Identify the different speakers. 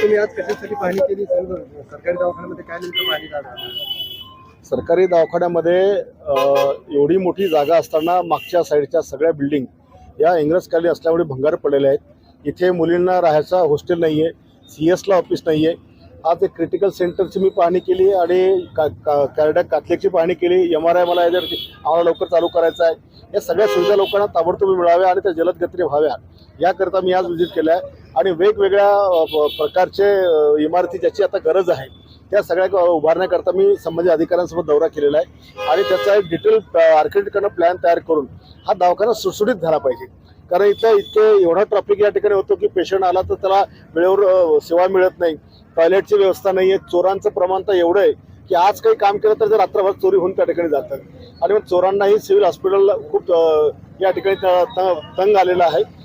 Speaker 1: तुम्ही आज कशासाठी पाहणी केली? सर्व सरकारी दवाखान्यामध्ये काय नेमकं पाहणी झालं
Speaker 2: सरकारी दवाखान्यामध्ये एवढी मोठी जागा असताना मागच्या साईडच्या सगळ्या बिल्डिंग या इंग्रजकाली असल्यामुळे भंगार पडलेल्या आहेत. इथे मुलींना राहायचा हॉस्टेल नाही आहे सी एसला ऑफिस नाही आहे आज एक क्रिटिकल सेंटरची मी पाहणी केली आणि का का कॅरडॅक कातलेकची पाहणी केली. एम आर आय मला याच्यावरती आम्हाला लवकर चालू करायचं आहे. या सगळ्या सुविधा लोकांना ताबडतोब मिळाव्या आणि त्या जलद गतीने व्हाव्या याकरता मी आज व्हिजिट केलं आहे आणि वेगवेगळ्या प्रकारचे इमारती ज्याची आता गरज आहे त्या सगळ्या उभारण्याकरता मी संबंधित अधिकाऱ्यांसोबत दौरा केलेला आहे. आणि त्याचा एक डिटेल आर्किटेक्टकडनं प्लॅन तयार करून हा दवाखाना सुटसुटीत झाला पाहिजे. कारण इथं इतके एवढा ट्रॅफिक या ठिकाणी होतो की पेशंट आला तर त्याला वेळेवर सेवा मिळत नाही. टॉयलेटची व्यवस्था नाही आहे चोरांचं प्रमाण तर एवढं आहे. की आज काही काम केलं तर रात्रभर चोरी होऊन त्या ठिकाणी जातात. आणि मग चोरांनाही सिव्हिल हॉस्पिटल खूप या ठिकाणी त- त- तंग आलेला आहे.